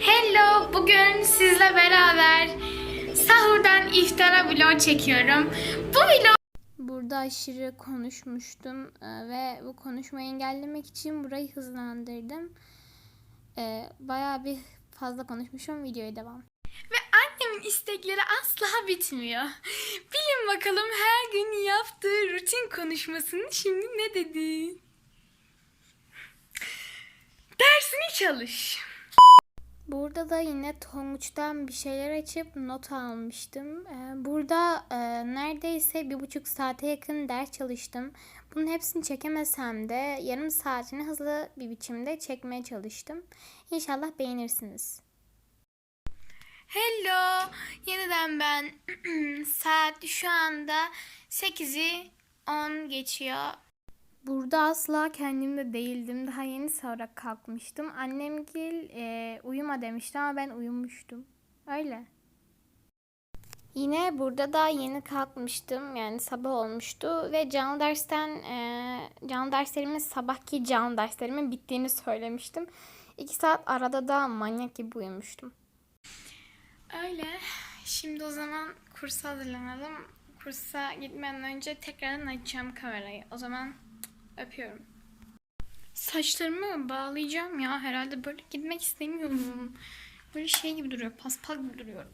Hello, bugün sizle beraber sahurdan iftara vlog çekiyorum. Bu vlog Burada aşırı konuşmuştum e, ve bu konuşmayı engellemek için burayı hızlandırdım. E, Bayağı bir fazla konuşmuşum. Videoya devam. Ve annemin istekleri asla bitmiyor. Bilin bakalım her gün yaptığı rutin konuşmasını şimdi ne dedi? Dersini çalış. Burada da yine Tonguç'tan bir şeyler açıp not almıştım. Ee, Burada e, neredeyse bir buçuk saate yakın ders çalıştım. Bunun hepsini çekemesem de yarım saatini hızlı bir biçimde çekmeye çalıştım. İnşallah beğenirsiniz. Hello, yeniden ben. Saat şu anda 8'i 10 geçiyor. Burada asla kendimde değildim. Daha yeni sonra kalkmıştım. Annemgil e, uyuma demişti ama ben uyumuştum. Öyle. Yine burada da yeni kalkmıştım. Yani sabah olmuştu ve canlı dersten e, canlı derslerimin sabahki canlı derslerimin bittiğini söylemiştim. İki saat arada da manyak gibi uyumuştum. Öyle. Şimdi o zaman kursa hazırlanalım. Kursa gitmeden önce tekrardan açacağım kamerayı. O zaman öpüyorum. Saçlarımı bağlayacağım ya. Herhalde böyle gitmek istemiyorum. Böyle şey gibi duruyor. Paspal gibi duruyorum.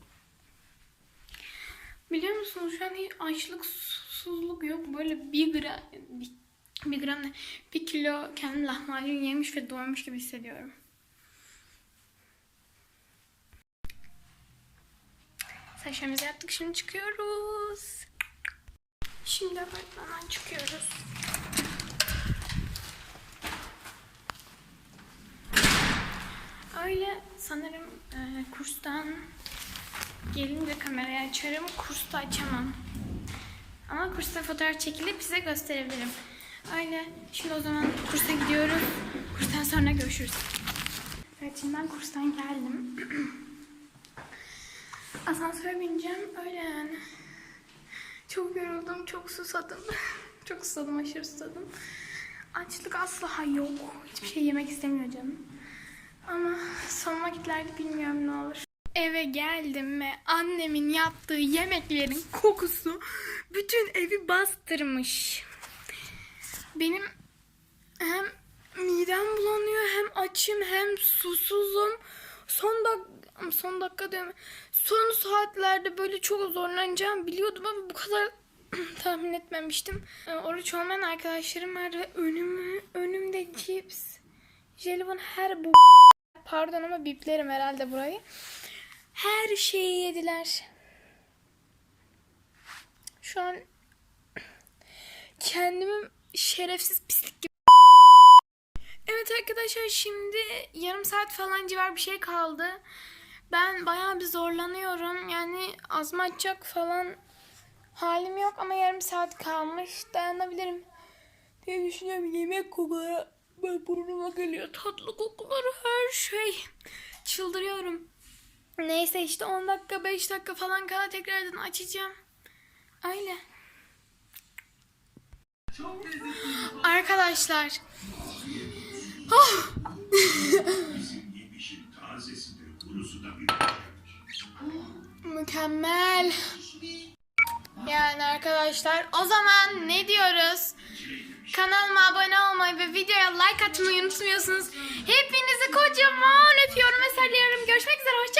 Biliyor musunuz şu an hiç açlık susuzluk yok. Böyle bir gram, bir, bir gram ne? Bir kilo kendim lahmacun yemiş ve doymuş gibi hissediyorum. Saçlarımızı yaptık. Şimdi çıkıyoruz. Şimdi apartmandan çıkıyoruz. Öyle sanırım e, kurstan gelince kamerayı açarım. Kursta açamam. Ama kursta fotoğraf çekilip size gösterebilirim. Öyle. Şimdi o zaman kursa gidiyoruz. Kurstan sonra görüşürüz. Evet şimdi ben kurstan geldim. Asansöre bineceğim. Öyle yani. Çok yoruldum. Çok susadım. çok susadım. Aşırı susadım. Açlık asla yok. Hiçbir şey yemek istemiyor canım. Ama son vakitlerde bilmiyorum ne olur. Eve geldim ve annemin yaptığı yemeklerin kokusu bütün evi bastırmış. Benim hem midem bulanıyor hem açım hem susuzum. Son dak son dakika diyorum. Son saatlerde böyle çok zorlanacağım biliyordum ama bu kadar tahmin etmemiştim. Ee, Oruç olmayan arkadaşlarım var ve önümü, önümde cips, jelibon her bu Pardon ama biplerim herhalde burayı. Her şeyi yediler. Şu an kendimi şerefsiz pislik gibi. Evet arkadaşlar şimdi yarım saat falan civar bir şey kaldı. Ben bayağı bir zorlanıyorum. Yani azma açacak falan halim yok ama yarım saat kalmış. Dayanabilirim diye düşünüyorum. Yemek kokuları böyle burnuma geliyor. Tatlı kokuları her şey. Çıldırıyorum. Neyse işte 10 dakika 5 dakika falan kala tekrardan açacağım. Öyle. Arkadaşlar. Oh. Mükemmel. Yani arkadaşlar o zaman ne diyoruz? Kanalıma abone olmayı ve videoya like atmayı unutmuyorsunuz. Hepinizi kocaman öpüyorum ve sarılıyorum. Görüşmek üzere. Hoşçakalın.